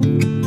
어디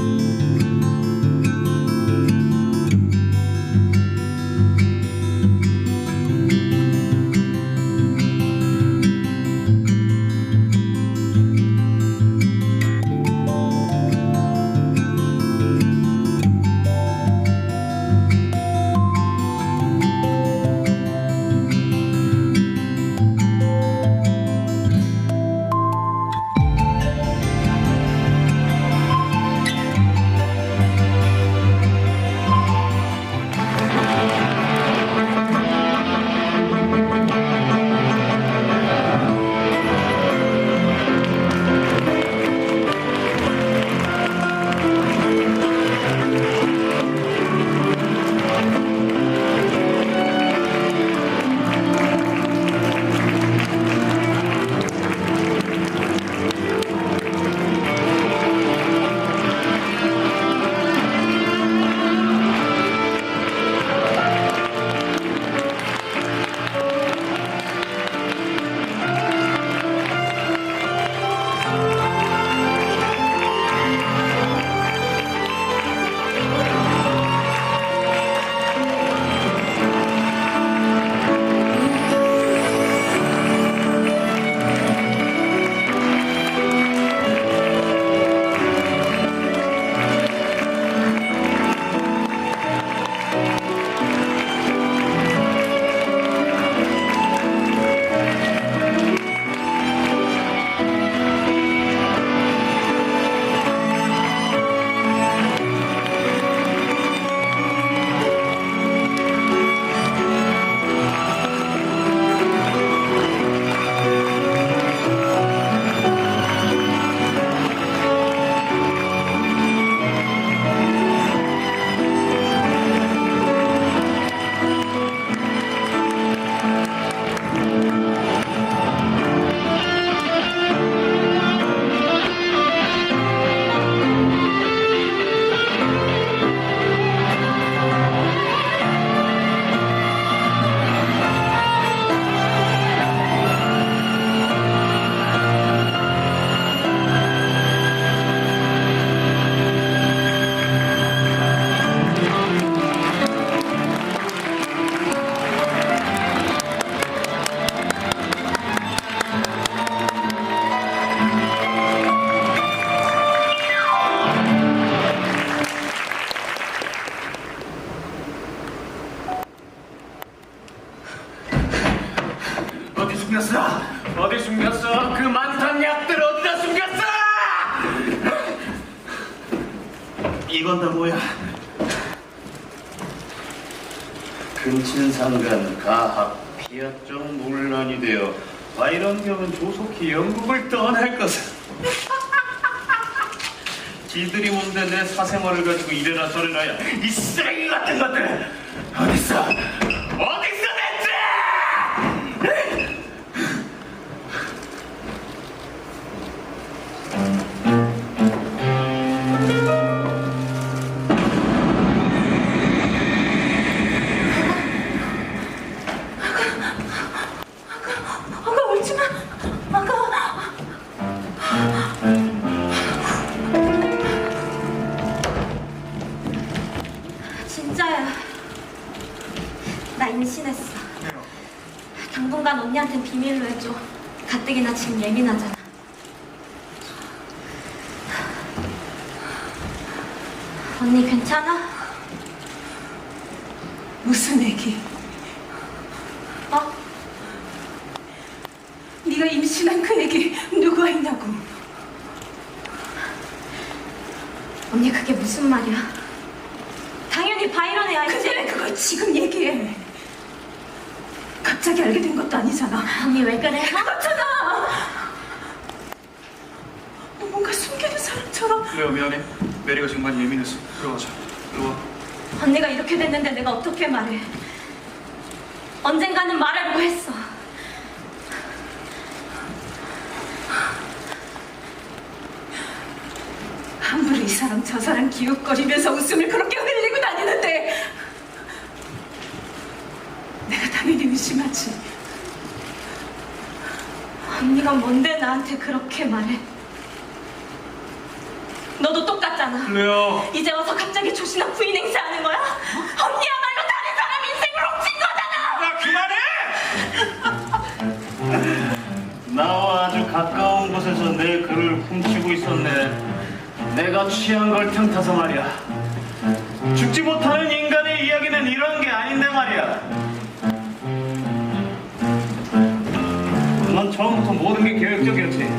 이건 다 뭐야? 근친상간 가학 피하적 논란이 되어 바이런경은 조속히 영국을 떠날 것을 지들이 뭔데 내 사생활을 가지고 이래라 저래라야 이 쓰레기 같은 것들 어딨어? 어딨어 임신했어. 당분간 언니한텐 비밀로 해줘. 가뜩이나 지금 예민하잖아. 언니 괜찮아? 무슨 얘기? 어? 네가 임신한 그 얘기 누가 했냐고? 언니 그게 무슨 말이야? 당연히 바이런의 아이지. 근데 왜 그걸 지금 얘기해? 갑자기 알게 된 것도 아니잖아. 언니 왜 그래? 그렇잖아. 너 뭔가 숨기는 사람처럼 레오 미안해 메리가 정말 예민했어 들어가자 일로 와 언니가 이렇게 됐는데 내가 어떻게 말해? 언젠가는 말해보고 했어. 아무리 이 사람 저 사람 기웃거리면서 웃음을 그렇게 흘리고 다니는데 내가 당연히 의 심하지. 언니가 뭔데 나한테 그렇게 말해? 너도 똑같잖아. 왜요? 이제 와서 갑자기 조신한 부인 행세하는 거야? 언니야말로 다른 사람 인생을 훔친 거잖아! 나와 아주 가까운 곳에서 내 글을 훔치고 있었네. 내가 취한 걸 틈타서 말이야. 죽지 못하는 인간의 이야기는 이런 게 아닌데 말이야. 넌 처음부터 모든 게 계획적이었지.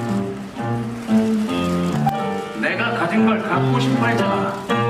내가 가진 걸 갖고 싶어 했잖아.